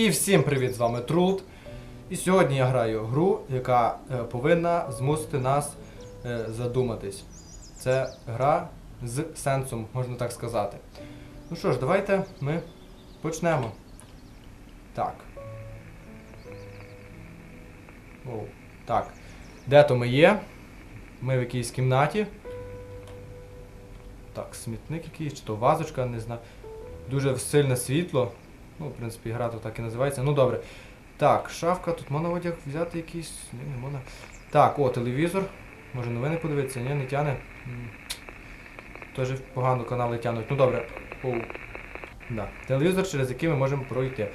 І всім привіт, з вами Трулт. І сьогодні я граю гру, яка е, повинна змусити нас е, задуматись. Це гра з сенсом, можна так сказати. Ну що ж, давайте ми почнемо. Так. Оу. Так. Де то ми є? Ми в якійсь кімнаті. Так, смітник якийсь, чи то вазочка, не знаю. Дуже сильне світло. Ну, в принципі, гра то так і називається. Ну добре. Так, шафка, тут можна одяг взяти якийсь. Ні, не можна. Так, о, телевізор. Може новини подивитися, ні, не тяне. Теж погано канали тянуть. Ну добре. Оу. Да. Телевізор, через який ми можемо пройти.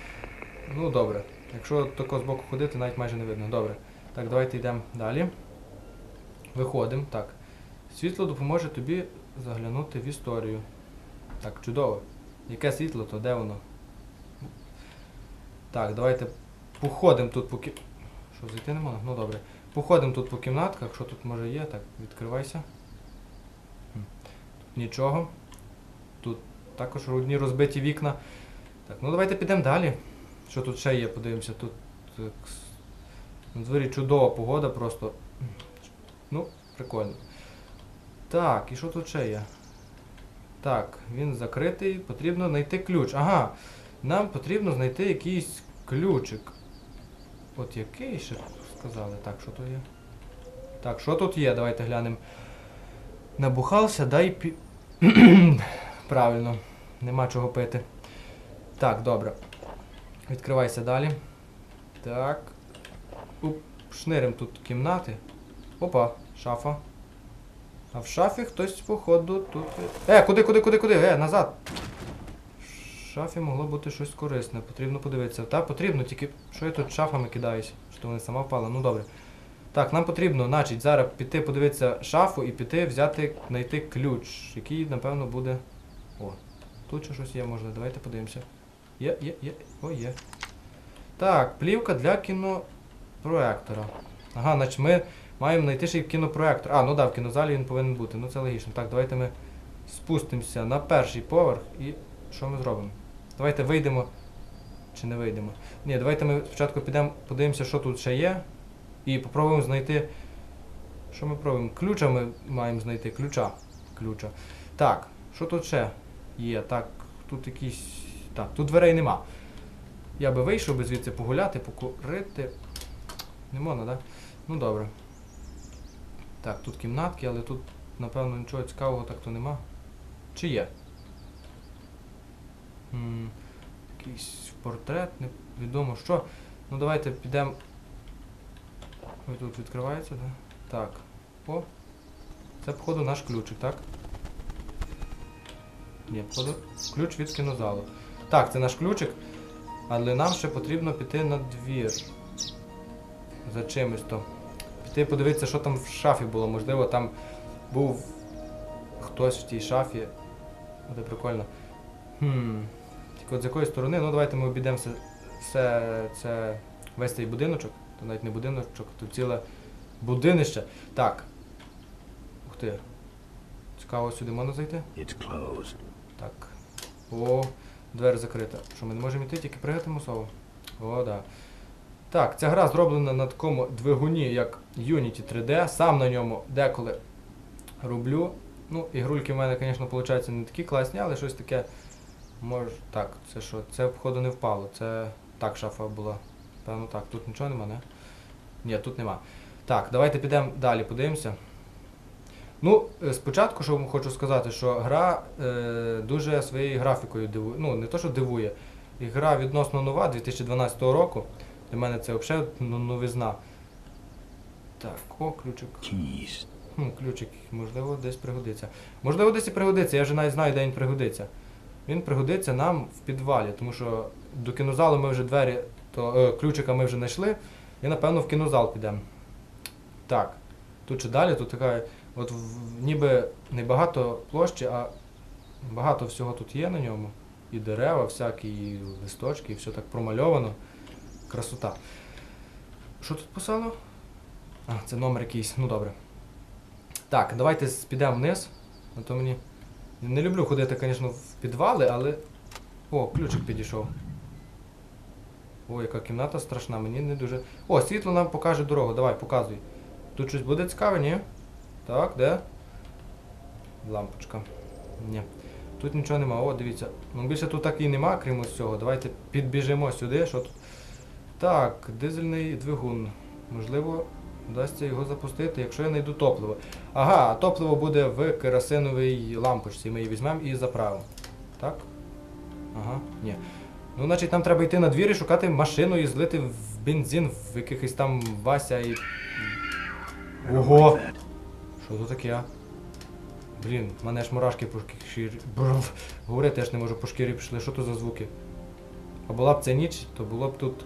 Ну добре. Якщо тако боку ходити, навіть майже не видно. Добре. Так, давайте йдемо далі. Виходимо. Так. Світло допоможе тобі заглянути в історію. Так, чудово. Яке світло, то де воно? Так, давайте походимо тут по кі... Що, зайти не можна? Ну добре. Походимо тут по кімнатках, що тут може є, так, відкривайся. Тут нічого. Тут також одні розбиті вікна. Так, ну давайте підемо далі. Що тут ще є, подивимося. Тут на дворі чудова погода просто. Ну, прикольно. Так, і що тут ще є? Так, він закритий, потрібно знайти ключ. Ага, нам потрібно знайти якийсь ключик. От який ще сказали? Так, що то є? Так, що тут є? Давайте глянемо. Набухався, дай пі. Правильно, нема чого пити. Так, добре. Відкривайся далі. Так. Уп, шнирим тут кімнати. Опа, шафа. А в шафі хтось, походу, тут. Е, куди, куди, куди, куди? Е, назад. Шафі могло бути щось корисне. Потрібно подивитися. Та потрібно, тільки що я тут шафами кидаюсь, що вони сама впала. Ну добре. Так, нам потрібно, значить, зараз піти подивитися шафу і піти взяти, знайти ключ, який, напевно, буде. О, тут ще щось є, можна. Давайте подивимося. Є, є, є. О, є. Так, плівка для кінопроектора. Ага, значить ми маємо знайти ще й кінопроектор. А, ну да, в кінозалі він повинен бути. Ну це логічно. Так, давайте ми спустимося на перший поверх і що ми зробимо? Давайте вийдемо. Чи не вийдемо? Ні, давайте ми спочатку підемо, подивимося, що тут ще є. І попробуємо знайти. Що ми пробуємо? Ключа ми маємо знайти. Ключа. Ключа. Так, що тут ще є? Так, тут якісь. Так, тут дверей нема. Я би вийшов би звідси погуляти, покурити. Не можна, так? Да? Ну добре. Так, тут кімнатки, але тут, напевно, нічого цікавого так то нема. Чи є? Якийсь портрет, невідомо що. Ну давайте підемо. Ой, тут відкривається? Да? Так. О. Це, походу, наш ключик, так? Ні, походу. Ключ від кінозалу. Так, це наш ключик. Але нам ще потрібно піти на двір. За чимось то. Піти подивитися, що там в шафі було. Можливо, там був хтось в тій шафі. Буде прикольно. Хм. Тільки от з якої сторони, ну давайте ми обійдемо все, все це весь цей будиночок. То навіть не будиночок, то ціле будинище. Так. Ух ти. Цікаво, сюди можна зайти? It's closed. Так. О, двері закрита. Що ми не можемо йти, тільки пригати мусово? О, да. Так, ця гра зроблена на такому двигуні, як Unity 3D. Сам на ньому деколи роблю. Ну, ігрульки в мене, звісно, виходить не такі класні, але щось таке. Може. Так, це що? Це, походу, не впало. Це так шафа була. Певно так. Тут нічого нема, не? Ні, тут нема. Так, давайте підемо далі, подивимося. Ну, е, спочатку, що вам хочу сказати, що гра е, дуже своєю графікою дивує. Ну, не то, що дивує. І гра відносно нова 2012 року. Для мене це взагалі ну, новизна. Так, о, ключик. Хм, ключик, можливо, десь пригодиться. Можливо, десь і пригодиться, я вже навіть знаю, де він пригодиться. Він пригодиться нам в підвалі, тому що до кінозалу ми вже двері, то е, ключика ми вже знайшли, і напевно в кінозал підемо. Так, тут ще далі, тут така, от ніби не багато площі, а багато всього тут є на ньому. І дерева, всякі, і листочки, і все так промальовано. Красота. Що тут писало? А, це номер якийсь, ну добре. Так, давайте підемо вниз. А то мені. Не люблю ходити, звісно, в підвали, але. О, ключик підійшов. О, яка кімната страшна, мені не дуже. О, світло нам покаже дорогу. Давай, показуй. Тут щось буде цікаве, ні? Так, де? Лампочка. Ні. Тут нічого нема. О, дивіться. Ну більше тут так і нема, крім ось цього. Давайте підбіжимо сюди. Що тут? Так, дизельний двигун. Можливо, вдасться його запустити, якщо я знайду топливо. Ага, топливо буде в керосиновій лампочці. Ми її візьмемо і заправимо. Так? Ага, ні. Ну, значить, нам треба йти на двір і шукати машину і злити в бензин в якихось там Вася і. Ого! Що тут таке? Блін, в мене ж мурашки по шкірі. Бррр. Говорити я не можу по шкірі пішли. Що то за звуки? А була б це ніч, то було б тут.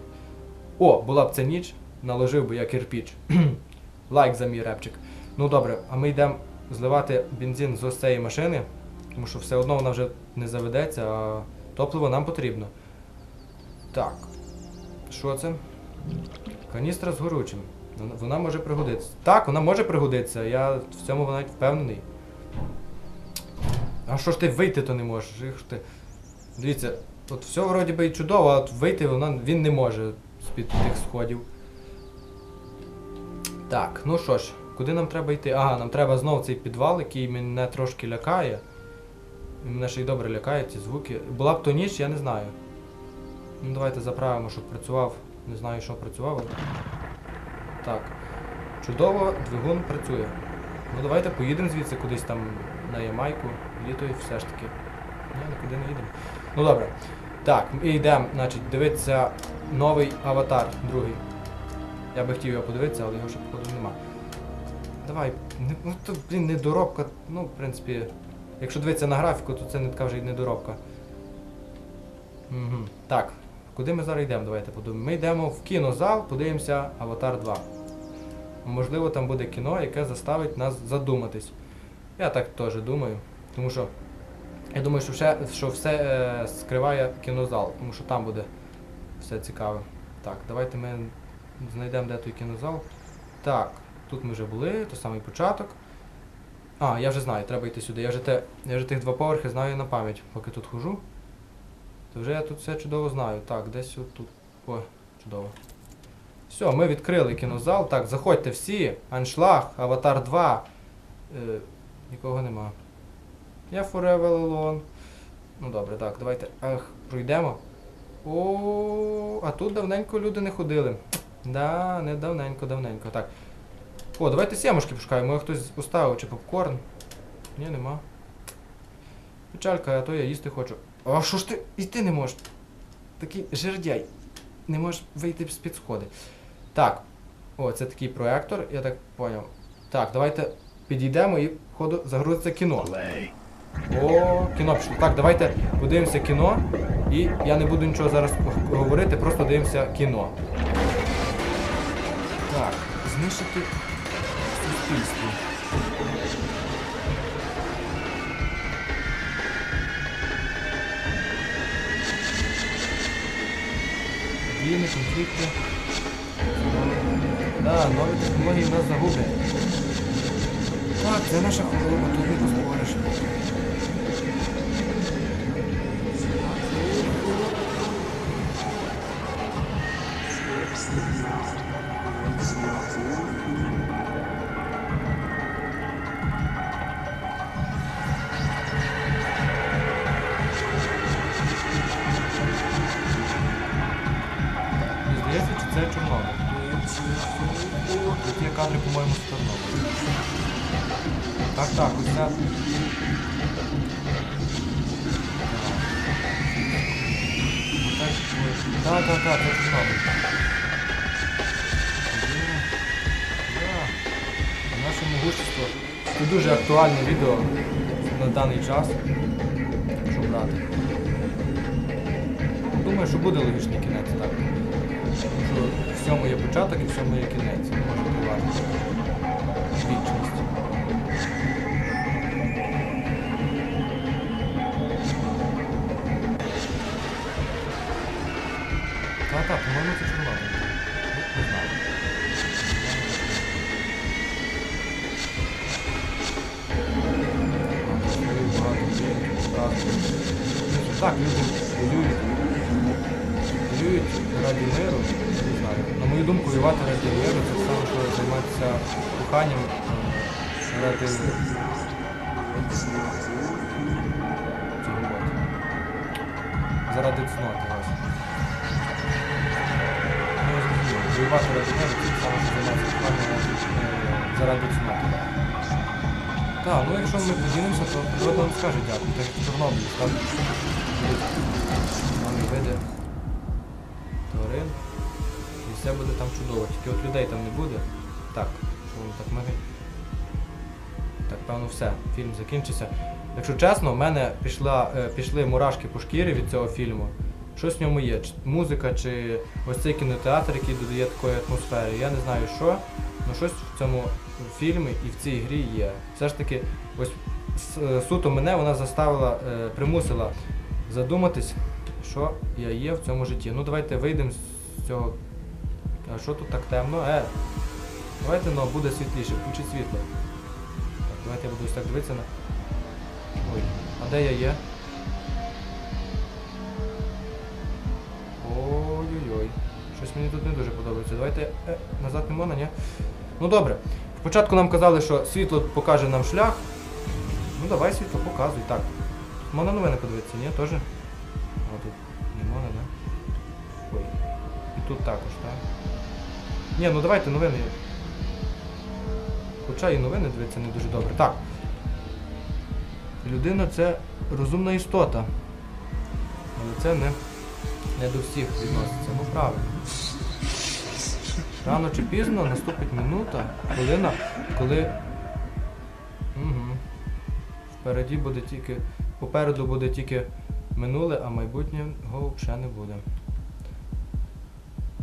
О, була б це ніч, наложив би я кирпіч. Лайк за мій репчик. Ну добре, а ми йдемо зливати бензин з ось цієї машини, тому що все одно вона вже не заведеться, а топливо нам потрібно. Так. Що це? Каністра з горючим. Вона- може пригодитися. Так, вона може пригодитися, я в цьому навіть впевнений. А що ж ти вийти то не можеш? Ти. Дивіться, от все вроді би і чудово, а вийти вона, він не може з-під тих сходів. Так, ну що ж, куди нам треба йти? Ага, нам треба знову цей підвал, який мене трошки лякає. Мене ще й добре лякає ці звуки. Була б то ніч, я не знаю. Ну давайте заправимо, щоб працював. Не знаю, що працював. Так. Чудово, двигун працює. Ну давайте поїдемо звідси кудись там на Ямайку. Літо все ж таки. Ні, нікуди не їдемо. Ну добре. Так, і йдемо, значить, дивитися новий аватар, другий. Я би хотів його подивитися, але його ще походу нема. Давай, не, ну то, блін, недоробка. Ну, в принципі, якщо дивитися на графіку, то це не така вже й недоробка. Угу. Так, куди ми зараз йдемо? Давайте подумаємо. Ми йдемо в кінозал, подивимося Аватар 2. Можливо, там буде кіно, яке заставить нас задуматись. Я так теж думаю. Тому що я думаю, що все, що все е, скриває кінозал, тому що там буде все цікаве. Так, давайте ми знайдемо де той кінозал. Так, тут ми вже були, то самий початок. А, я вже знаю, треба йти сюди. Я вже, те, я вже тих два поверхи знаю на пам'ять, поки тут хожу. То вже я тут все чудово знаю. Так, десь от тут. О, чудово. Все, ми відкрили кінозал. Так, заходьте всі. Аншлаг, Аватар 2. Е, нікого нема. Я Forever Alone. Ну добре, так, давайте. Ах, пройдемо. О, а тут давненько люди не ходили. Да, не давненько, давненько. Так. О, давайте сімушки пошукаємо. Може хтось поставив чи попкорн. Ні, нема. Печалька, а то я їсти хочу. А що ж ти йти не можеш? Такий жердяй. Не можеш вийти з-під сходи. Так. О, це такий проектор, я так поняв. Так, давайте підійдемо і ходу загрузиться кіно. О, кіно пішло. Так, давайте подивимося кіно. І я не буду нічого зараз говорити, просто дивимося кіно. Так, знищити суспільство. Війни, конфлікти. Да, нові технології нас загублять. Так, це наша хвороба, тут не поспориш. Так, так, так, це Чорнобиль. Є, є. Наше могущество. Це дуже актуальне відео на даний час. Якщо брати. Думаю, що буде логічний кінець, так. Тому що всьому є початок і всьому є кінець. Не може тривати. Так, так, по-моєму, це. Ну, Не знаю. Багато людей, багато. Так, люди воюють. Воюють раді думку, воювати ради миру це саме, що займатися коханням е, ради. Заради цноти, Воювати ради миру це саме, займатися коханням е, заради цноти. Так, ну якщо ми поділимося, то природа нам скаже дякую, так в Чорнобилі, там нові види тварин. І все буде там чудово. Тільки от людей там не буде. Так, що воно так мигає. Так, певно, все. Фільм закінчився. Якщо чесно, в мене пішла, е, пішли мурашки по шкірі від цього фільму. Щось в ньому є. Чи музика, чи ось цей кінотеатр, який додає такої атмосфери. Я не знаю що, але щось в цьому фільмі і в цій грі є. Все ж таки, ось е, суто мене вона заставила, е, примусила задуматись, що я є в цьому житті. Ну давайте вийдемо з цього. А що тут так темно? Е. Давайте ну, буде світліше, включіть світло. Так, давайте я буду ось так дивитися на. Ой, а де я є? Мені тут не дуже подобається. Давайте е, назад не можна, ні? Ну добре. Спочатку нам казали, що світло покаже нам шлях. Ну давай світло показуй. Так. Можна новини подивитися, ні? Теж? А тут не можна, да? Ой. І тут також, так? Ні, ну давайте новини. Хоча і новини дивитися не дуже добре. Так. Людина це розумна істота. Але це не, не до всіх відноситься. Ну правильно. Рано чи пізно наступить минута, хвилина, коли. Угу. Впереді буде тільки. Попереду буде тільки минуле, а майбутнього взагалі не буде.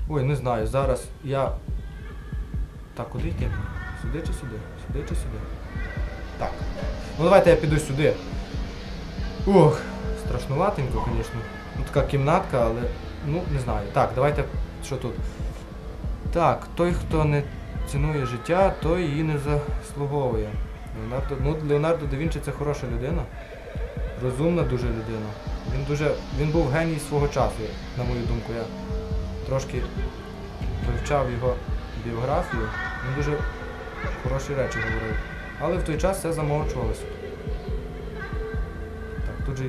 Ой, не знаю, зараз я. Так, куди йти? Сюди чи сюди? Сюди чи сюди? Так. Ну давайте я піду сюди. Ох, страшнуватенько, звісно. Ну така кімнатка, але. Ну, не знаю. Так, давайте. Що тут? Так, той, хто не цінує життя, той її не заслуговує. Леонардо, ну, Леонардо да Вінчі це хороша людина. Розумна дуже людина. Він дуже. Він був геній свого часу, на мою думку. Я трошки вивчав його біографію. Він дуже хороші речі говорив. Але в той час все замовчувалося. Так, тут же.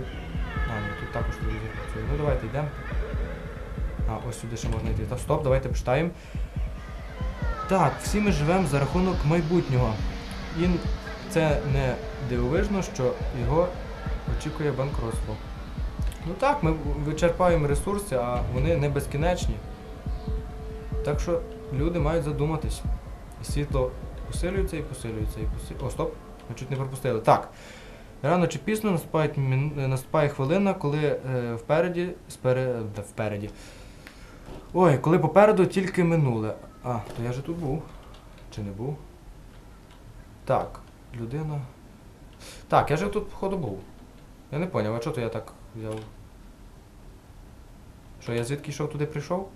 А, ні, тут також телевізор працює. Ну давайте йдемо. А, ось сюди ще можна йти. Та стоп, давайте почитаємо. Так, всі ми живемо за рахунок майбутнього. І це не дивовижно, що його очікує банкротство. Ну так, ми вичерпаємо ресурси, а вони не безкінечні. Так що люди мають задуматись. Світло посилюється і посилюється, і посилюється. О, стоп! Ми чуть не пропустили. Так. Рано чи пізно наступає, хвилина, коли е, впереді, спере, впереді. Ой, коли попереду тільки минуле. А, то я же тут був. Чи не був? Так, людина. Так, я же тут, походу, був. Я не поняв, а чого то я так взяв? Що, я звідки йшов туди прийшов?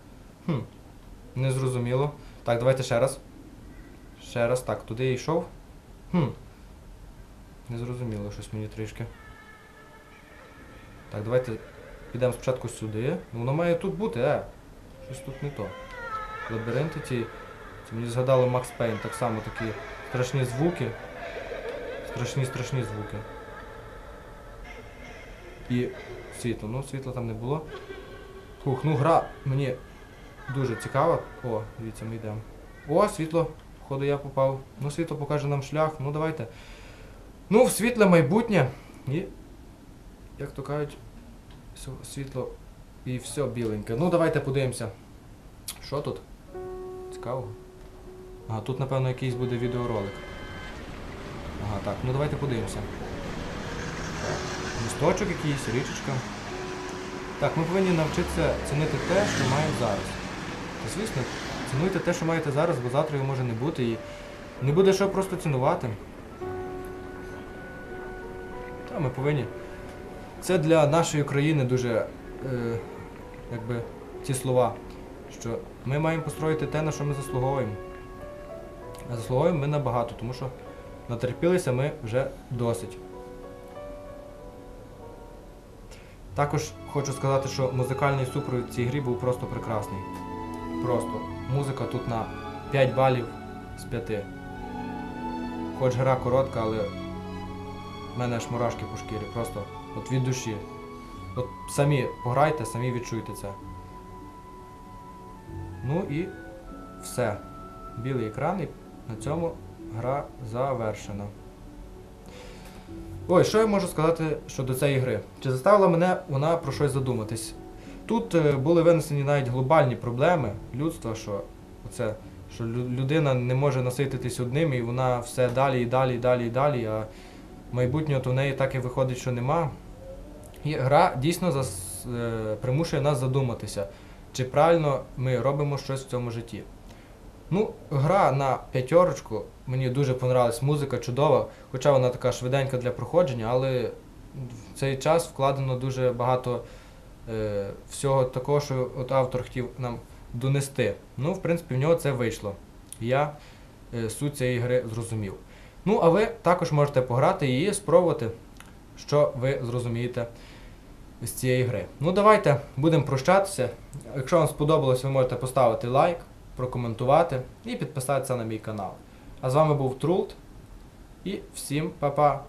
Хм. Незрозуміло. Так, давайте ще раз. Ще раз, так, туди я йшов. Хм. Незрозуміло щось мені трішки. Так, давайте підемо спочатку сюди. Ну воно має тут бути, е. Щось тут не то. Лабіринти ті. Це мені згадало Макс Пейн, так само такі страшні звуки. Страшні страшні звуки. І світло. Ну, світла там не було. Фух, ну гра мені дуже цікава. О, дивіться, ми йдемо. О, світло. Походу я попав. Ну, світло покаже нам шлях. Ну давайте. Ну, в світле майбутнє. І, як то кажуть, світло і все біленьке. Ну, давайте подивимося. Що тут? Цікаво. Ага, тут, напевно, якийсь буде відеоролик. Ага, так, ну давайте подивимося. Місточок якийсь, річечка. Так, ми повинні навчитися цінити те, що маємо зараз. Та, звісно, цінуйте те, що маєте зараз, бо завтра його може не бути і не буде що просто цінувати. Та ми повинні. Це для нашої країни дуже, е, якби, ці слова, що ми маємо построїти те, на що ми заслуговуємо. А заслуговуємо ми набагато, тому що натерпілися ми вже досить. Також хочу сказати, що музикальний супровід в цій грі був просто прекрасний. Просто. музика тут на 5 балів з 5. Хоч гра коротка, але в мене аж мурашки по шкірі, просто от від душі. От самі пограйте, самі відчуйте це. Ну і все. Білий екран і на цьому гра завершена. Ой, що я можу сказати щодо цієї гри? Чи заставила мене вона про щось задуматись? Тут е, були винесені навіть глобальні проблеми людства, що оце, що людина не може насититись одним, і вона все далі і далі, і далі, і далі, а майбутнього то в неї так і виходить, що нема. І гра дійсно зас, е, примушує нас задуматися, чи правильно ми робимо щось в цьому житті. Ну, гра на п'ятерочку, мені дуже понравилась, музика чудова, хоча вона така швиденька для проходження, але в цей час вкладено дуже багато е, всього такого, що от автор хотів нам донести. Ну, в принципі, в нього це вийшло. Я е, суть цієї гри зрозумів. Ну, а ви також можете пограти і спробувати, що ви зрозумієте з цієї гри. Ну, давайте будемо прощатися. Якщо вам сподобалось, ви можете поставити лайк, прокоментувати і підписатися на мій канал. А з вами був Трулт і всім па-па!